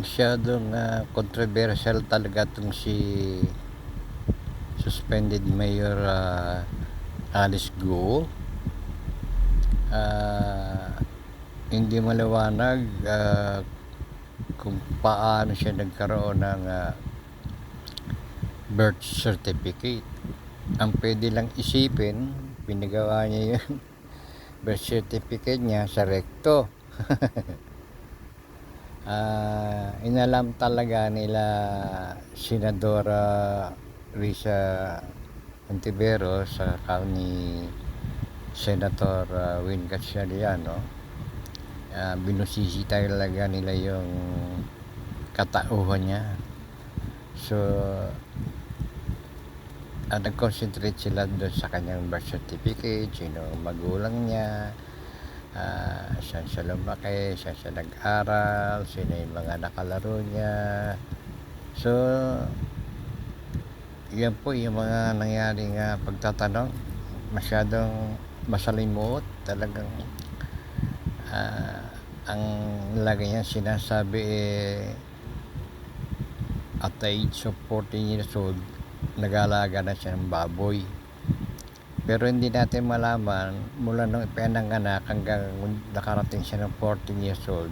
masyadong ah, controversial talaga itong si suspended Mayor ah, Alice Go. Ah, hindi maliwanag ah, kung paano siya nagkaroon ng ah, birth certificate. Ang pwede lang isipin, pinagawa niya yun, birth certificate niya sa recto. Ah, inalam talaga nila Senadora Risa Ontivero sa ni Senator uh, Win Gatchaliano. Ah, binusisi talaga nila yung katauhan niya. So, ah, nag-concentrate sila doon sa kanyang birth certificate, sino ang magulang niya, ah, saan siya lumaki, saan siya nag-aral, sino yung mga nakalaro niya. So, yan po yung mga nangyaring ah, pagtatanong. Masyadong masalimuot. Talagang ah, ang lagi niya sinasabi eh, at the age of 14 years old, nag-alaga na siya ng baboy. Pero hindi natin malaman mula nung ipinanganak hanggang nakarating siya ng 14 years old,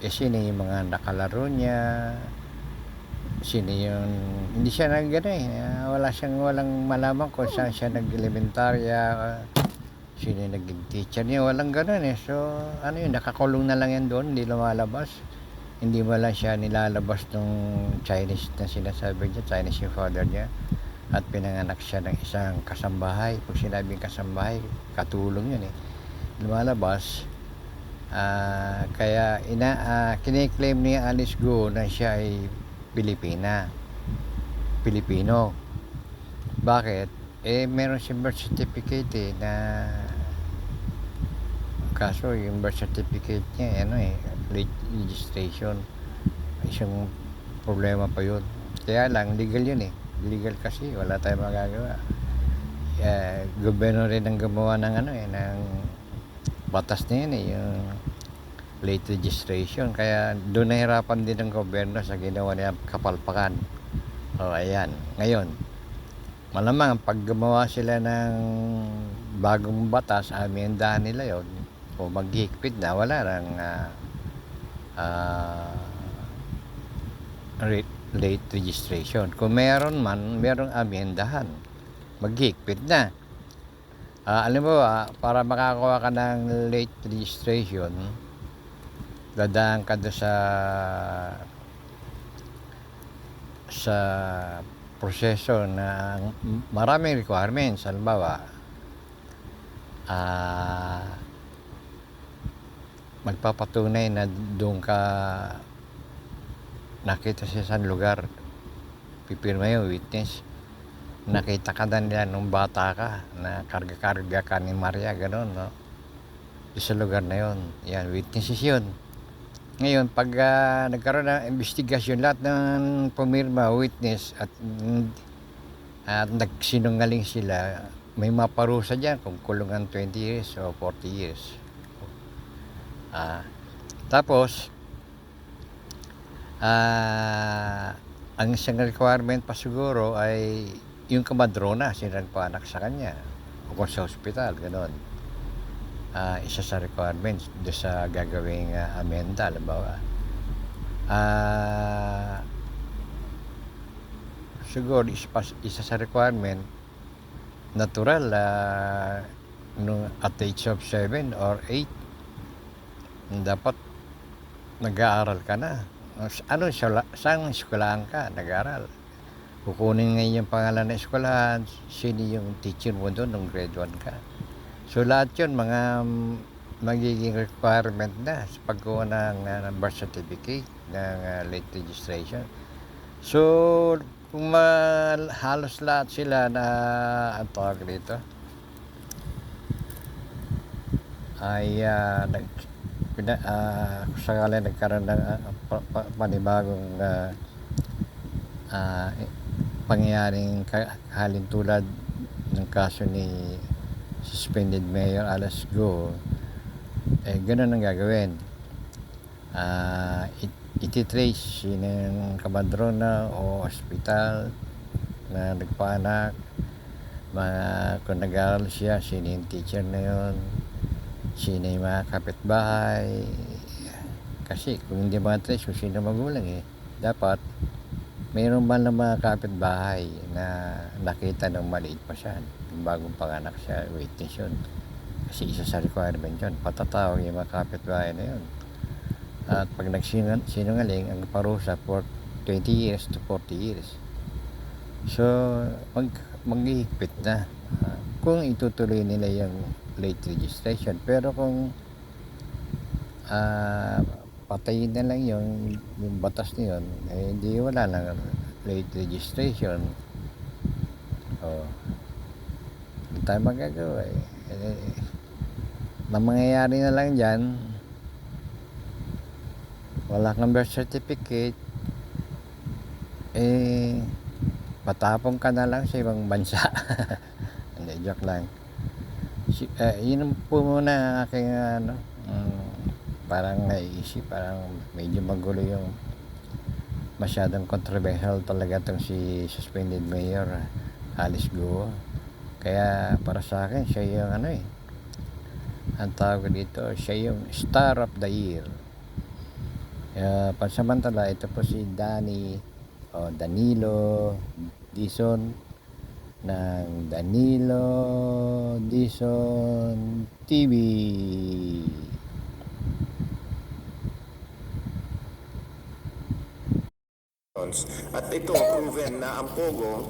eh sino yung mga nakalaro niya, sino yung, hindi siya nag ano eh, ah, wala siyang walang malaman kung saan siya nag-elementarya, sino yung naging teacher niya, walang ganun eh. So, ano yun, nakakulong na lang yan doon, hindi lumalabas. Hindi mo lang siya nilalabas nung Chinese na sinasabi niya, Chinese yung father niya. At pinanganak siya ng isang kasambahay. Pag sinabing kasambahay, katulong yun eh. Lumalabas. Ah, kaya ina, ah, kiniklaim ni Alice Go na siya ay Pilipina. Pilipino. Bakit? Eh, meron siyang birth certificate eh, na kaso yung birth certificate niya, ano eh, late registration. Isang problema pa yun. Kaya lang, legal yun eh. Legal kasi, wala tayong magagawa. Eh, gobyerno rin ang gumawa ng ano eh, ng batas na yun eh, yung late registration. Kaya doon nahirapan din ng gobyerno sa ginawa niya kapalpakan. O, ayan. Ngayon, malamang pag gumawa sila ng bagong batas, amendahan nila yon o maghigpit na, wala nang ah, re- late registration. Kung meron man, merong amendahan. Maghigpit na. Ah, alam mo ba, para makakuha ka ng late registration, dadaan ka doon sa sa proseso na maraming requirements. Halimbawa, ah, magpapatunay na doon ka nakita sa isang lugar. Pipirma yung witness. Nakita ka na nila nung bata ka na karga-karga ka ni Maria, gano'n, no? Sa lugar na yon Yan, witnesses yun. Ngayon, pag ah, nagkaroon ng investigasyon, lahat ng pumirma, witness, at, at nagsinungaling sila, may maparusa dyan kung kulungan 20 years o 40 years. Ah, tapos, ah, ang isang requirement pa siguro ay yung kamadrona, sino nagpaanak sa kanya, o kung sa hospital, gano'n ah, isa sa requirements do sa gagawing ah, amenda, halimbawa. Ah, siguro isa, isa sa requirement, natural ah, no, at the age of 7 or 8, dapat nag-aaral ka na. Ano, sa, saan eskwelahan ka, nag-aaral? Kukunin ngayon yung pangalan ng eskwelahan, sino yung teacher mo doon nung grade 1 ka. So lahat yun, mga magiging requirement na sa pagkuha ng, uh, ng birth certificate, ng uh, late registration. So, kung ma- halos lahat sila na, ang tawag dito, ay uh, pina, uh, kung sakali nagkaroon ng uh, pa- panibagong uh, uh, pangyayaring halin tulad ng kaso ni suspended Mayor Alas Go, eh, ganun ang gagawin. Ah, it- ititrace sino yung kamadrona o ospital na nagpaanak mga kung nag-aaral siya sino yung teacher na yun sino yung mga kapitbahay. Kasi kung hindi ma-trace kung sino magulang eh dapat mayroon ba ng mga kapitbahay na nakita ng maliit pa siya yung bagong panganak siya witness yun kasi isa sa requirement yun patatawag yung mga kapitbahay na yun. At pag nagsinungaling ang parusa for 20 years to 40 years. So mag maghihigpit na. Ah, kung itutuloy nila yung late registration. Pero kung ah patayin na lang yung, yung batas na yun eh hindi wala nang late registration. Oh hindi tayo magagawa eh, eh na mangyayari na lang dyan wala kang birth certificate eh patapong ka na lang sa ibang bansa. Hindi joke lang eh, yun po muna ang aking ano mm, parang naiisip parang medyo magulo yung masyadong controversial talaga tong si suspended mayor Alice Guo. Kaya para sa akin siya yung ano eh ang tawag dito siya yung star of the year. Kaya pansamantala ito po si Danny o Danilo Dison ng Danilo Dison TV At ito, proven na ang Pogo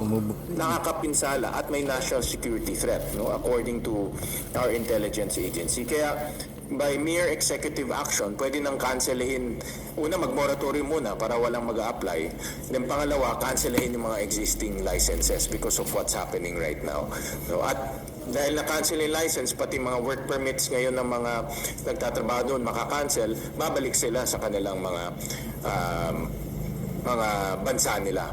nakakapinsala at may national security threat, no, according to our intelligence agency. Kaya by mere executive action, pwede nang cancelahin, una mag-moratorium muna para walang mag apply Then pangalawa, cancelahin yung mga existing licenses because of what's happening right now. No, at dahil na-cancel yung license, pati mga work permits ngayon ng mga nagtatrabaho doon makakancel, babalik sila sa kanilang mga um, mga bansa nila.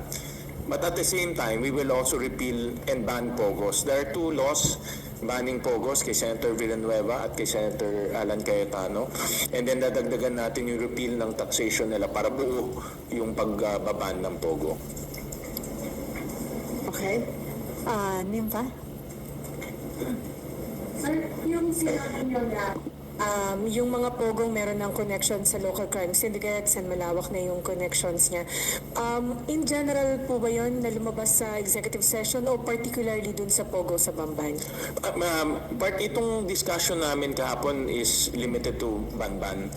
But at the same time, we will also repeal and ban POGOs. There are two laws banning POGOs kay Senator Villanueva at kay Senator Alan Cayetano. And then dadagdagan natin yung repeal ng taxation nila para buo yung pagbaban ng POGO. Okay. Ah, Nympha? Sir, yung sinabi niyo na Um, yung mga pogong meron ng connection sa local crime syndicates and malawak na yung connections niya. Um, in general po ba yun na lumabas sa executive session o particularly dun sa pogo sa Bamban? Uh, ma'am, part itong discussion namin kahapon is limited to Banban.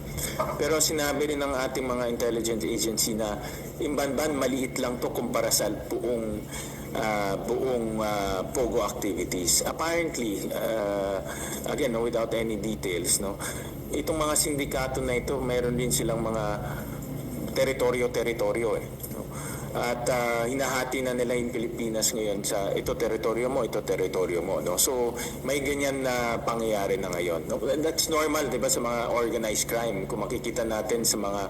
Pero sinabi rin ng ating mga intelligence agency na yung Banban maliit lang to kumpara sa buong uh, buong uh, Pogo activities. Apparently, uh, again, no, without any details, no, itong mga sindikato na ito, meron din silang mga teritoryo-teritoryo eh. At ah, hinahati na nila yung Pilipinas ngayon sa ito teritoryo mo, ito teritoryo mo. No? So may ganyan na pangyayari na ngayon. No? That's normal, di ba, sa mga organized crime. Kung makikita natin sa mga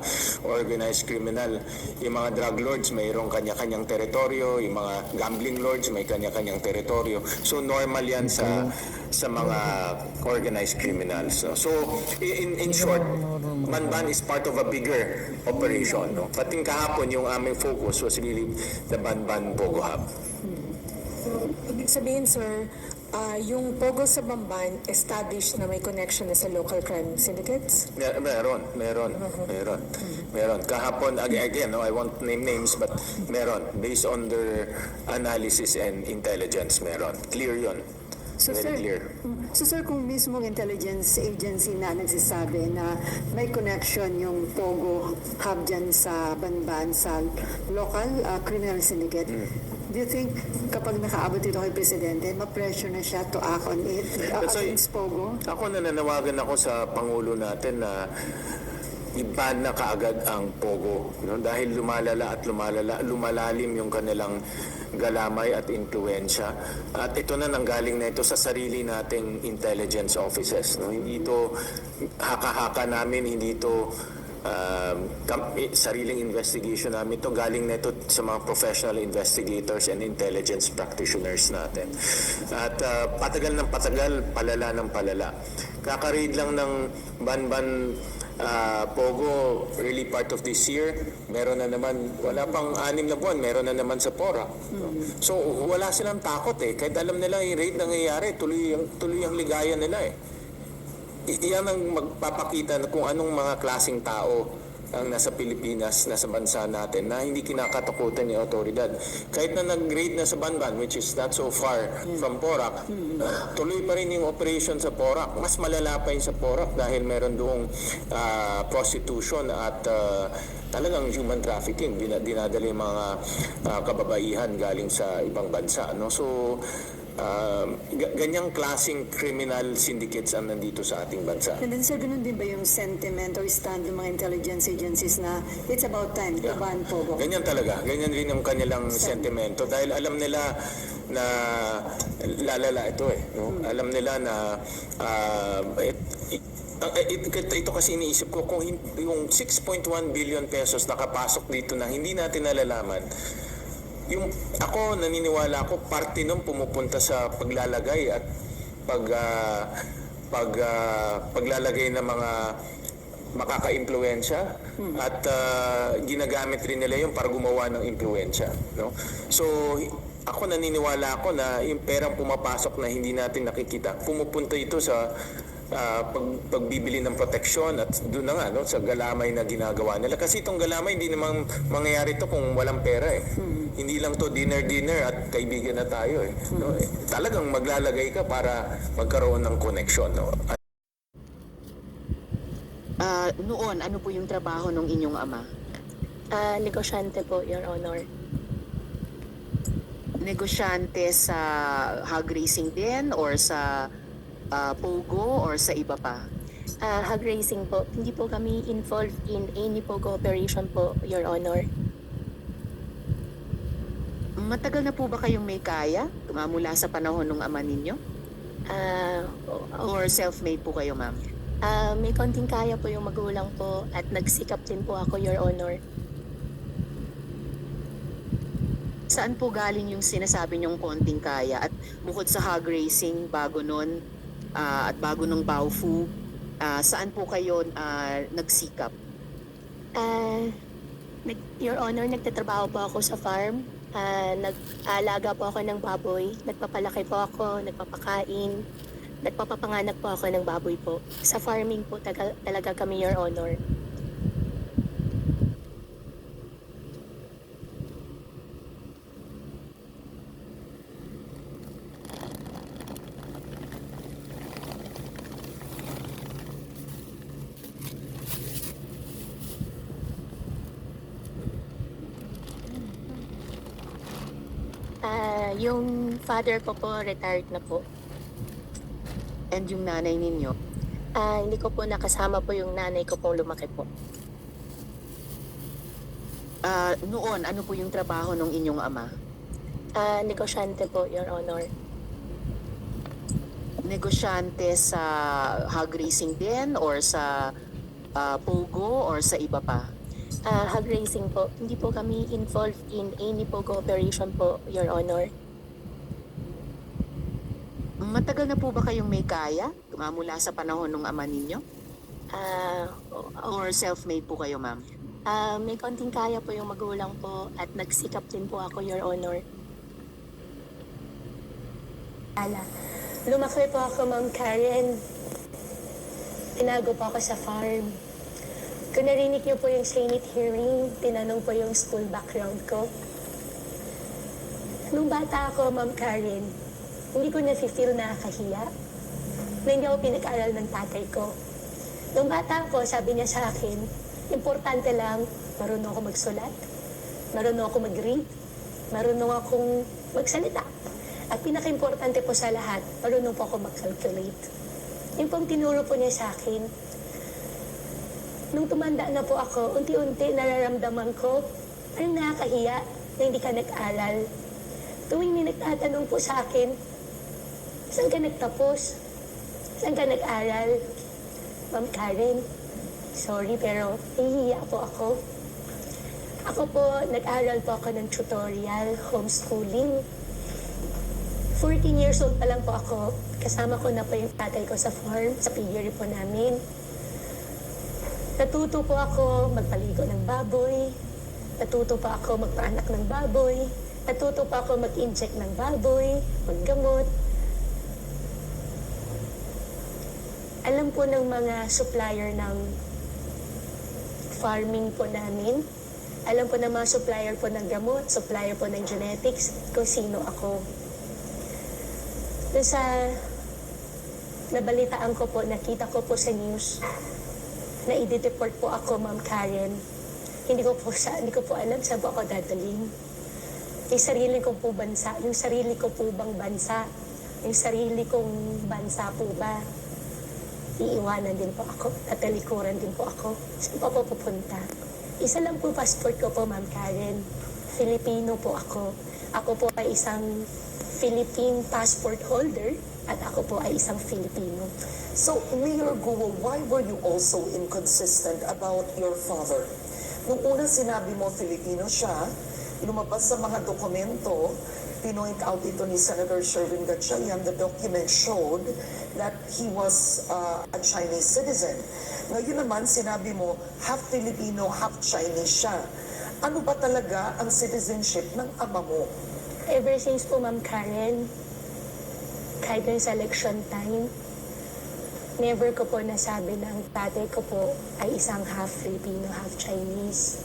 organized criminal, yung mga drug lords mayroong kanya-kanyang teritoryo, yung mga gambling lords may kanya-kanyang teritoryo. So normal yan sa sa mga organized criminals. No? So in in short, Manban is part of a bigger operation. No? Pating kahapon yung aming focus was really the Banban Pogo Hub. Ibig sabihin, sir, ah, yung pogo sa Bamban established na may connection na sa local crime syndicates? Mer- meron, meron, meron, meron. Kahapon, ag- again, no, I won't name names, but meron. Based on their analysis and intelligence, meron. Clear yun. So Very sir, clear. So sir, kung mismong intelligence agency na nagsasabi na may connection yung Pogo hub dyan sa Banban sa local uh, criminal syndicate, Mm. do you think kapag nakaabot ito kay Presidente, ma-pressure na siya to act on it uh, That's why- against Pogo? Ako nananawagan ako sa Pangulo natin na iban na kaagad ang Pogo. No? Dahil lumalala at lumalala, lumalalim yung kanilang galamay at impluensya. At ito na nanggaling na ito sa sarili nating intelligence offices. No? Hindi ito haka-haka namin, hindi ito eh, sariling investigation namin ito galing na ito sa mga professional investigators and intelligence practitioners natin. At uh, patagal ng patagal, palala ng palala. Kakaread lang ng Banban ah, Pogo really part of this year. Meron na naman, wala pang anim na buwan, meron na naman sa Porac. no? So wala silang takot eh. Kahit alam nila yung raid nangyayari, tuloy tuloy ang ligaya nila eh. I- Iyan ang magpapakita kung anong mga klasing tao ang nasa Pilipinas, nasa bansa natin na hindi kinakatakutan yung otoridad. Kahit na nag-raid na sa Banban, which is not so far from Porac, tuloy pa rin yung operation sa Porac. Mas malala pa yung sa Porac dahil meron doong ah, prostitution at ah, talagang human trafficking. Dina- dinadala yung mga ah, kababaihan galing sa ibang bansa. No? So, Um, ga- ganyang klaseng criminal syndicates ang nandito sa ating bansa. And then sir, ganun din ba yung sentiment or stand ng mga intelligence agencies na it's about time, Yeah. laban Pogo? Ganyan talaga. Ganyan rin yung kanilang sentimento dahil alam nila na lalala ito eh. No? Alam nila na ah, it, it- ang- it- ito, kasi iniisip ko kung yung 6.1 billion pesos nakapasok dito na hindi natin nalalaman yung ako naniniwala ako parte nung pumupunta sa paglalagay at pag ah, pag ah, paglalagay ng mga makaka-impluwensya at ah, ginagamit rin nila yun para gumawa ng impluwensya no? So ako naniniwala ako na yung perang pumapasok na hindi natin nakikita pumupunta ito sa ah, pag, pagbibili ng proteksyon at doon na nga no, sa galamay na ginagawa nila. Kasi itong galamay hindi naman mangyayari to kung walang pera eh. Hindi lang to dinner-dinner at kaibigan na tayo eh. No? Eh, Talagang maglalagay ka para magkaroon ng connection. No? At Ah, noon, ano po yung trabaho ng inyong ama? Ah, negosyante po, Your Honor. Negosyante sa hog racing din or sa ah, Pogo or sa iba pa? Ah, hog racing po. Hindi po kami involved in any po cooperation po, Your Honor. Matagal na po ba kayong may kaya ah, mula sa panahon ng ama ninyo? Ah, Or self-made po kayo, ma'am? ah, may konting kaya po yung magulang po at nagsikap din po ako, Your Honor. Saan po galing yung sinasabi niyong konting kaya? At bukod sa hog racing, bago nun, ah, at bago ng Baofu, ah, saan po kayo ah, nagsikap? Ah, nag- Your Honor, nagtatrabaho po ako sa farm. Ah, nag-aalaga po ako ng baboy. Nagpapalaki po ako, nagpapakain. Nagpapapanganak po ako ng baboy po. Sa farming po taga- talaga kami, Your Honor. Ah, yung father ko po retired na po. And yung nanay ninyo? Ah, hindi ko po nakasama po yung nanay ko pong lumaki po. Ah, noon, ano po yung trabaho ng inyong ama? Ah, negosyante po, Your Honor. negosyante sa hog racing din or sa ah, Pogo or sa iba pa? Ah, hog racing po. Hindi po kami involved in any po cooperation po, Your Honor. Matagal na po ba kayong may kaya mula sa panahon ng ama ninyo? Ah, Or self-made po kayo, ma'am? ah, may konting kaya po yung magulang po at nagsikap din po ako, Your Honor. Ala, lumaki po ako, Ma'am Karen. Tinago po ako sa farm. Kung narinig niyo po yung Senate hearing, tinanong po yung school background ko. Nung bata ako, Ma'am Karen, hindi ko na-feel nakakahiya na hindi ako pinag-aral ng tatay ko. Nung bata ako, sabi niya sa akin, importante lang, marunong ako magsulat, marunong ako mag-read, marunong akong magsalita. At pinaka-importante po sa lahat, marunong po ako mag-calculate. Yung pong tinuro po niya sa akin, nung tumanda na po ako, unti-unti nararamdaman ko, parang nakakahiya na hindi ka nag-aral. Tuwing may nagtatanong po sa akin, saan ka nagtapos? Saan ka nag-aral? Ma'am Karen, sorry pero nahihiya po ako. Ako po, nag-aral po ako ng tutorial, homeschooling. 14 years old pa lang po ako. Kasama ko na po yung tatay ko sa farm, sa piggery po namin. Natuto po ako magpaligo ng baboy. Natuto po ako magpaanak ng baboy. Natuto po ako mag-inject ng baboy, maggamot. Alam po ng mga supplier ng farming po namin. Alam po ng mga supplier po ng gamot, supplier po ng genetics, kung sino ako. Doon sa nabalitaan ko po, nakita ko po sa news, na i-deport po ako, Ma'am Karen. Hindi ko po sa, hindi ko po alam saan po ako dadalhin. Yung sarili ko po bansa, yung sarili ko po bang bansa, yung sarili kong bansa po ba, iiwanan din po ako, tatalikuran din po ako. Saan po ako pupunta? Isa lang po passport ko po, Ma'am Karen. Filipino po ako. Ako po ay isang Philippine passport holder at ako po ay isang Filipino. So, Mayor Guo, why were you also inconsistent about your father? Nung una sinabi mo Filipino siya, lumabas sa mga dokumento, pinoint out ito ni Senator Sherwin Gatchalian, the document showed that he was uh, a Chinese citizen. Ngayon naman, sinabi mo, half Filipino, half Chinese siya. Ano ba talaga ang citizenship ng ama mo? Ever since po, Ma'am Karen, kahit yung sa election time, never ko po nasabi na ang tatay ko po ay isang half Filipino, half Chinese.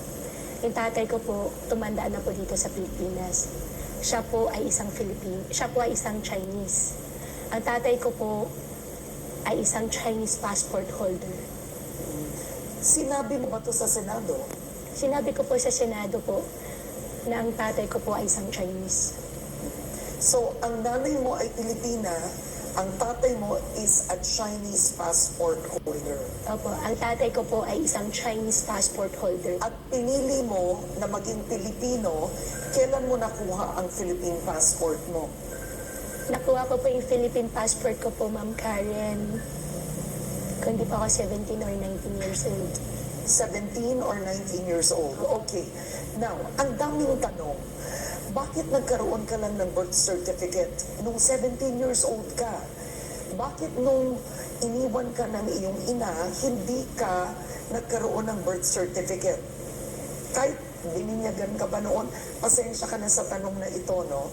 Yung tatay ko po, tumanda na po dito sa Pilipinas. Siya po ay isang Filipino, siya po ay isang Chinese. Ang tatay ko po ay isang Chinese passport holder. Sinabi mo ba to sa Senado? Sinabi ko po sa Senado po na ang tatay ko po ay isang Chinese. So, ang nanay mo ay Pilipina, ang tatay mo is a Chinese passport holder. Opo, ang tatay ko po ay isang Chinese passport holder. At pinili mo na maging Pilipino, kailan mo nakuha ang Philippine passport mo? Nakuha ko po yung Philippine passport ko po, Ma'am Karen. Kung di pa ako 17 or 19 years old. 17 or 19 years old. Okay. Now, ang daming tanong, bakit nagkaroon ka lang ng birth certificate nung 17 years old ka? Bakit nung iniwan ka ng iyong ina, hindi ka nagkaroon ng birth certificate? Kahit bininyagan ka ba noon, pasensya ka na sa tanong na ito, no?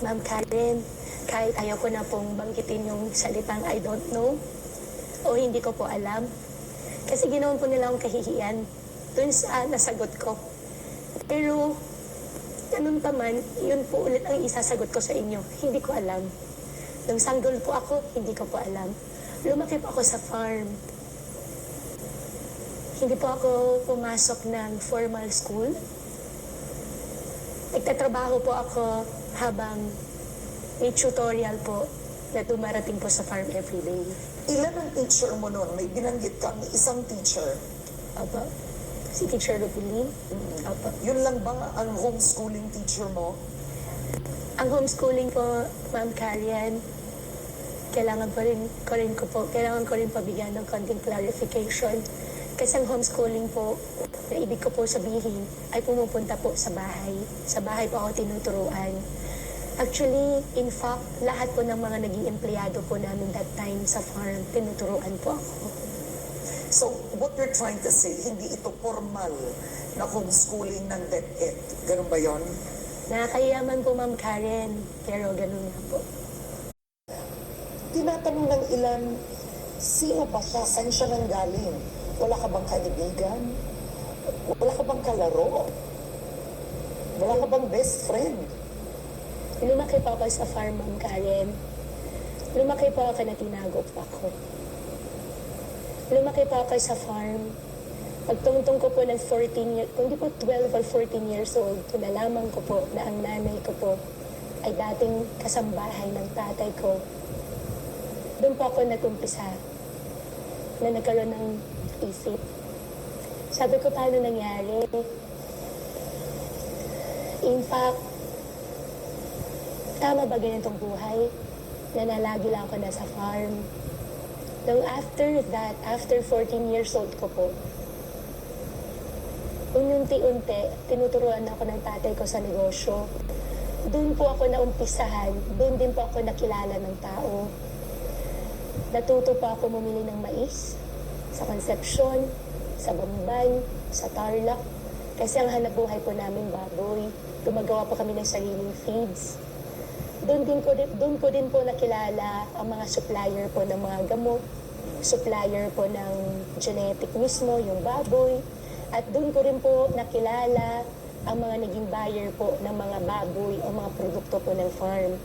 Ma'am Karen, kahit ayaw ko na pong banggitin yung salitang I don't know o hindi ko po alam. Kasi ginawan po nila akong kahihiyan dun sa nasagot ko. Pero, ganun pa man, yun po ulit ang isasagot ko sa inyo. Hindi ko alam. Nung sanggol po ako, hindi ko po alam. Lumaki po ako sa farm. Hindi po ako pumasok ng formal school. Nagtatrabaho po ako habang may tutorial po na dumarating po sa farm every day. Ilan ang teacher mo noon? May binanggit kang isang teacher. Opo. Si Teacher Rubulin. Opo. Yun lang ba ang homeschooling teacher mo? Ang homeschooling po, Ma'am Karian, kailangan po rin, ko rin ko po, kailangan ko rin pabigyan ng konting clarification. Kasi ang homeschooling po, na ibig ko po sabihin, ay pumupunta po sa bahay. Sa bahay po ako tinuturuan. Actually, in fact, lahat po ng mga naging empleyado po namin that time sa farm, tinuturuan po ako. So, what you're trying to say, hindi ito formal na homeschooling ng DepEd. Ganun ba yon? Nakakayaman po, Ma'am Karen, pero ganun nga po. Tinatanong ng ilan, sino ba siya? Saan siya nang galing? Wala ka bang kaibigan? Wala ka bang kalaro? Wala ka bang best friend? Lumaki po ako sa farm, Ma'am Karen. Lumaki po ako na tinago po ako. Lumaki po ako sa farm. Pagtungtong ko po ng 14 years, kung di po 12 or 14 years old, nalaman ko po na ang nanay ko po ay dating kasambahay ng tatay ko. Doon po ako nag-umpisa na nagkaroon ng isip. Sabi ko, paano nangyari? In fact, tama ba ganitong buhay? Na nalagi lang ako nasa farm. Nung after that, after 14 years old ko po, unti-unti, tinuturuan ako ng tatay ko sa negosyo. Doon po ako naumpisahan, doon din po ako nakilala ng tao. Natuto po ako bumili ng mais sa Concepcion. sa Bamban, sa Tarlac. Kasi ang hanap buhay po namin baboy. Gumagawa po kami ng sariling feeds. Doon din ko doon ko din po nakilala ang mga supplier po ng mga gamot, supplier po ng genetic mismo, yung baboy. At doon ko rin po nakilala ang mga naging buyer po ng mga baboy o mga produkto po ng farm.